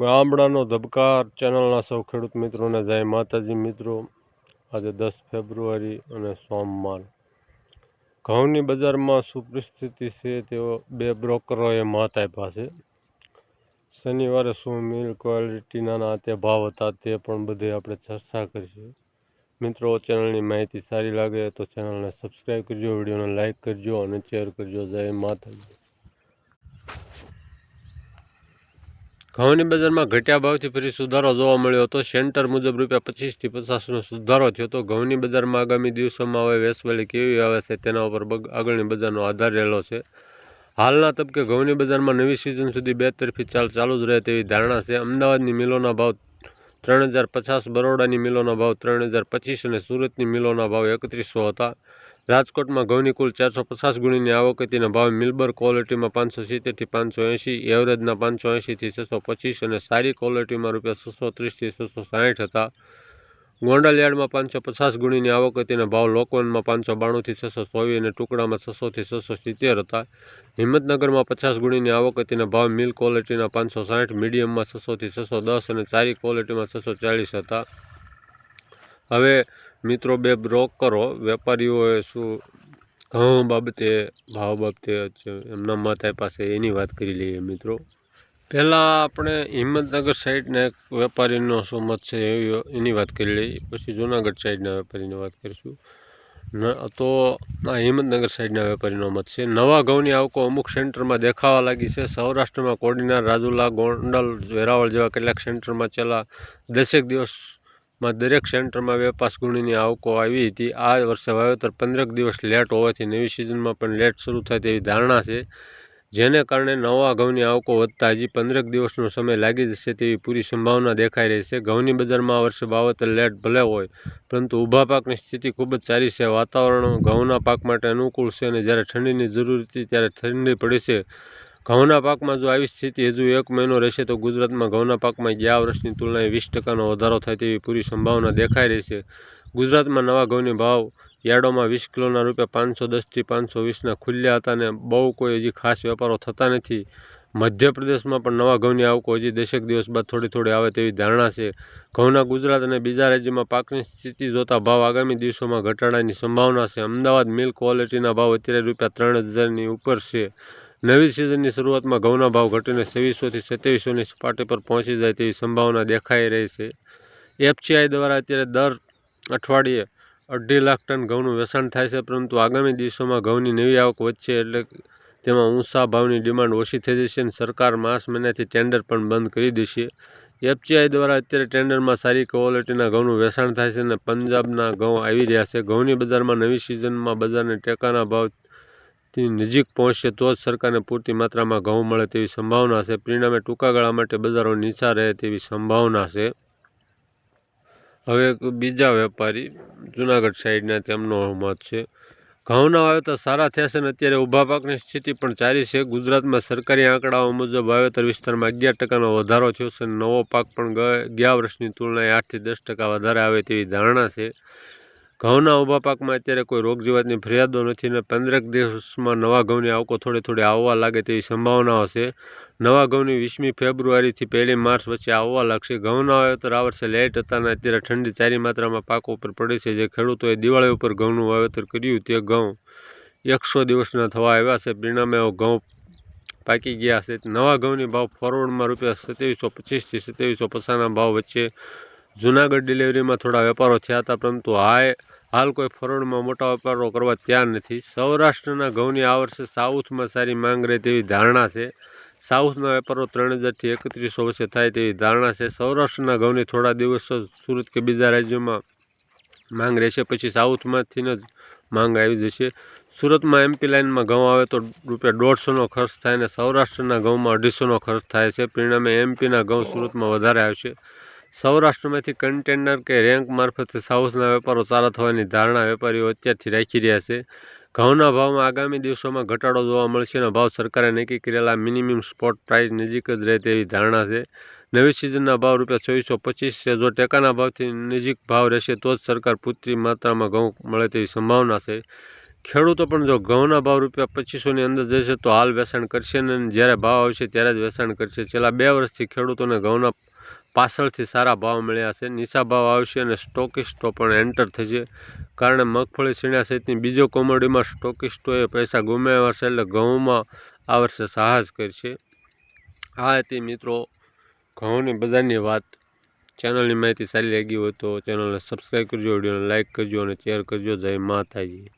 ગામડાનો ધબકાર ચેનલના સૌ ખેડૂત મિત્રોને જય માતાજી મિત્રો. આજે દસ ફેબ્રુઆરી અને સોમવાર. ઘઉંની બજારમાં શું પરિસ્થિતિ છે તેઓ બે બ્રોકરોએ માત છે. શનિવારે શું મિલ ક્વોલિટીના તે ભાવ હતા તે પણ બધે આપણે ચર્ચા કરીશું. મિત્રો, ચેનલની માહિતી સારી લાગે તો ચેનલને સબસ્ક્રાઈબ કરજો, વિડીયોને લાઇક કરજો અને શેર કરજો. જય માતાજી. ઘઉંની બજારમાં ઘટ્યા ભાવથી ફરી સુધારો જોવા મળ્યો હતો. સેન્ટર મુજબ રૂપિયા પચીસથી પચાસનો સુધારો થયો હતો. ઘઉંની બજારમાં આગામી દિવસોમાં હવે વેસવેલી કેવી આવે છે તેના ઉપર આગળની બજારનો આધાર રહેલો છે. હાલના તબકે ઘઉંની બજારમાં નવી સિઝન સુધી બે તરફી ચાલ ચાલુ જ રહે તેવી ધારણા છે. અમદાવાદની મિલોના ભાવ ત્રણ હજાર પચાસ બરોડાની મિલોનો ભાવ ત્રણ હજાર પચીસ અને સુરતની મિલોના ભાવ એકત્રીસો હતા. રાજકોટમાં ઘઉંની કુલ ચારસો પચાસ ગુણીની આવક હતી ભાવ મિલબર ક્વોલિટીમાં પાંચસો સિત્તેરથી પાંચસો એંશી, એવરેજના પાંચસો એંશીથી છસો પચીસ અને સારી ક્વોલિટીમાં રૂપિયા છસો ત્રીસથી છસો સાઠ હતા. ગોંડલ યાર્ડમાં પાંચસો પચાસ ગુણીની આવક હતી ભાવ લોકવનમાં પાંચસો બાણુંથી છસો ચોવીસ અને ટુકડામાં છસોથી છસો સિત્તેર હતા. હિંમતનગરમાં પચાસ ગુણીની આવક હતી ભાવ મિલ ક્વોલિટીના પાંચસો સાઠ, મીડિયમમાં છસોથી છસો દસ અને ચારી ક્વોલિટીમાં છસો ચાલીસ હતા. હવે મિત્રો બે બ્રોકરો વેપારીઓએ શું ઘઉં બાબતે, ભાવ બાબતે એમના મત પાસે એની વાત કરી લઈએ મિત્રો. પહેલાં આપણે હિંમતનગર સાઈડના એક વેપારીનો શું મત છે એની વાત કરી લઈએ. પછી જૂનાગઢ સાઈડના વેપારીની વાત કરીશું. તો આ હિંમતનગર સાઈડના વેપારીનો મત છે. નવા ઘઉંની આવકો અમુક સેન્ટરમાં દેખાવા લાગી છે. સૌરાષ્ટ્રમાં કોડીનાર, રાજુલા, ગોંડલ, વેરાવળ જેવા કેટલાક સેન્ટરમાં છેલ્લા દસેક દિવસમાં દરેક સેન્ટરમાં વેપાસ ગુણીની આવકો આવી હતી. આ વર્ષે વાવેતર પંદરક દિવસ લેટ હોવાથી નવી સિઝનમાં પણ લેટ શરૂ થાય તેવી ધારણા છે. જેને કારણે નવા ઘઉંની આવકો વધતા હજી પંદરેક દિવસનો સમય લાગી જશે તેવી પૂરી સંભાવના દેખાઈ રહી છે. ઘઉંની બજારમાં આ વર્ષે વાવેતર લેટ ભલે હોય, પરંતુ ઊભા પાકની સ્થિતિ ખૂબ જ સારી છે. વાતાવરણ ઘઉંના પાક માટે અનુકૂળ છે અને જ્યારે ઠંડીની જરૂર હતી ત્યારે ઠંડી પડી છે. ઘઉંના પાકમાં જો આવી સ્થિતિ હજુ એક મહિનો રહેશે તો ગુજરાતમાં ઘઉંના પાકમાં ગયા વર્ષની તુલનાએ વીસ ટકાનો વધારો થાય તેવી પૂરી સંભાવના દેખાઈ રહી છે. ગુજરાતમાં નવા ઘઉંની ભાવ યાર્ડોમાં વીસ કિલોના રૂપિયા પાંચસો દસથી પાંચસો વીસના ખુલ્યા હતા અને બહુ કોઈ હજી ખાસ વેપારો થતા નથી. મધ્યપ્રદેશમાં પણ નવા ઘઉંની આવકો હજી દશેક દિવસ બાદ થોડી થોડી આવે તેવી ધારણા છે. ઘઉંના ગુજરાત અને બીજા રાજ્યમાં પાકની સ્થિતિ જોતા ભાવ આગામી દિવસોમાં ઘટાડાની સંભાવના છે. અમદાવાદ મિલ્ક ક્વોલિટીના ભાવ અત્યારે રૂપિયા ત્રણ હજારની ઉપર છે. નવી સિઝનની શરૂઆતમાં ઘઉંના ભાવ ઘટીને છવ્વીસોથી સત્યાવીસોની સપાટી પર પહોંચી જાય તેવી સંભાવના દેખાઈ રહી છે. એફસીઆઈ દ્વારા અત્યારે દર અઠવાડિયે અઢી લાખ ટન ઘઉંનું વેચાણ થાય છે, પરંતુ આગામી દિવસોમાં ઘઉંની નવી આવક વધશે એટલે તેમાં ઊંચા ભાવની ડિમાન્ડ ઓછી થઈ જશે અને સરકાર માસ મહિનાથી ટેન્ડર પણ બંધ કરી દેશે. એફસીઆઈ દ્વારા અત્યારે ટેન્ડરમાં સારી ક્વોલિટીના ઘઉંનું વેચાણ થાય છે અને પંજાબના ઘઉં આવી રહ્યા છે. ઘઉંની બજારમાં નવી સિઝનમાં બજારને ટેકાના ભાવથી નજીક પહોંચશે, તો જ સરકારને પૂરતી માત્રામાં ઘઉં મળે તેવી સંભાવના છે. પરિણામે ટૂંકા ગાળા માટે બજારો નીચા રહે તેવી સંભાવના છે. હવે બીજા વેપારી, જુનાગઢ સાઈડના તેમનો મત છે. ઘઉંના વાવેતર સારા થયા છે અને અત્યારે ઊભા પાકની સ્થિતિ પણ સારી છે. ગુજરાતમાં સરકારી આંકડાઓ મુજબ વાવેતર વિસ્તારમાં અગિયાર ટકાનો વધારો થયો છે નવો પાક પણ ગયા વર્ષની તુલનાએ આઠથી દસ ટકા વધારે આવે તેવી ધારણા છે. ઘઉંના ઊભા પાકમાં અત્યારે કોઈ રોગ જીવાતની ફરિયાદો નથી ને પંદરેક દિવસમાં નવા ઘઉંની આવકો થોડી થોડી આવવા લાગે તેવી સંભાવનાઓ છે. નવા ઘઉંની વીસમી ફેબ્રુઆરીથી પહેલી માર્ચ વચ્ચે આવવા લાગશે. ઘઉંના વાવેતર આ વર્ષે લેટ હતા અને અત્યારે ઠંડી સારી માત્રામાં પાક ઉપર પડી છે. જે ખેડૂતોએ દિવાળી ઉપર ઘઉંનું વાવેતર કર્યું તે ઘઉં એકસો દિવસના થવા આવ્યા છે. પરિણામે ઘઉં પાકી ગયા છે. નવા ઘઉંની ભાવ ફોરવર્ડમાં રૂપિયા સત્યાવીસો પચીસથી સત્યાવીસો પચાસના ભાવ વચ્ચે જૂનાગઢ ડિલિવરીમાં થોડા વેપારો થયા હતા, પરંતુ હાય, હાલ કોઈ ફરોડમાં મોટા વેપારો કરવા ત્યાં નથી. સૌરાષ્ટ્રના ઘઉંની આ વર્ષે સાઉથમાં સારી માંગ રહે તેવી ધારણા છે. સાઉથના વેપારો ત્રણ હજારથી એકત્રીસો વર્ષે થાય તેવી ધારણા છે. સૌરાષ્ટ્રના ઘઉંની થોડા દિવસો સુરત કે બીજા રાજ્યોમાં માંગ રહેશે, પછી સાઉથમાંથી જ માંગ આવી જશે. સુરતમાં એમપી લાઇનમાં ઘઉં આવે તો રૂપિયા દોઢસોનો ખર્ચ થાય અને સૌરાષ્ટ્રના ઘઉંમાં અઢીસોનો ખર્ચ થાય છે. પરિણામે એમપીના ઘઉં સુરતમાં વધારે આવશે. સૌરાષ્ટ્રમાંથી કન્ટેનર કે રેન્ક મારફતે સાઉથના વેપારો સારા થવાની ધારણા વેપારીઓ અત્યારથી રાખી રહ્યા છે. ઘઉંના ભાવમાં આગામી દિવસોમાં ઘટાડો જોવા મળશે અને ભાવ સરકારે નક્કી કરેલા મિનિમમ સ્પોટ પ્રાઇસ નજીક જ રહે તેવી ધારણા છે. નવી સિઝનના ભાવ રૂપિયા ચોવીસો પચીસ છે. જો ટેકાના ભાવથી નજીક ભાવ રહેશે તો જ સરકાર પૂરતી માત્રામાં ઘઉં મળે તેવી સંભાવના છે. ખેડૂતો પણ જો ઘઉંના ભાવ રૂપિયા પચીસોની અંદર જશે તો હાલ વેચાણ કરશે અને જ્યારે ભાવ આવશે ત્યારે જ વેચાણ કરશે. છેલ્લા બે વર્ષથી ખેડૂતોને ઘઉંના પાછળથી સારા ભાવ મળ્યા છે. નીચા ભાવ આવશે અને સ્ટોકિસ્ટો પણ એન્ટર થશે. કારણે મગફળી, સીણા સહિતની બીજો કોમોડીમાં સ્ટોકિસ્ટોએ પૈસા ગુમાવ્યા છે એટલે ઘઉંમાં આ વર્ષે સાહસ કરશે. આ હતી મિત્રો, ઘઉંની બજારની વાત ચેનલની માહિતી સારી લાગી હોય તો ચેનલને સબસ્ક્રાઈબ કરજો, વિડીયોને લાઇક કરજો અને શેર કરજો. જય માતાજી.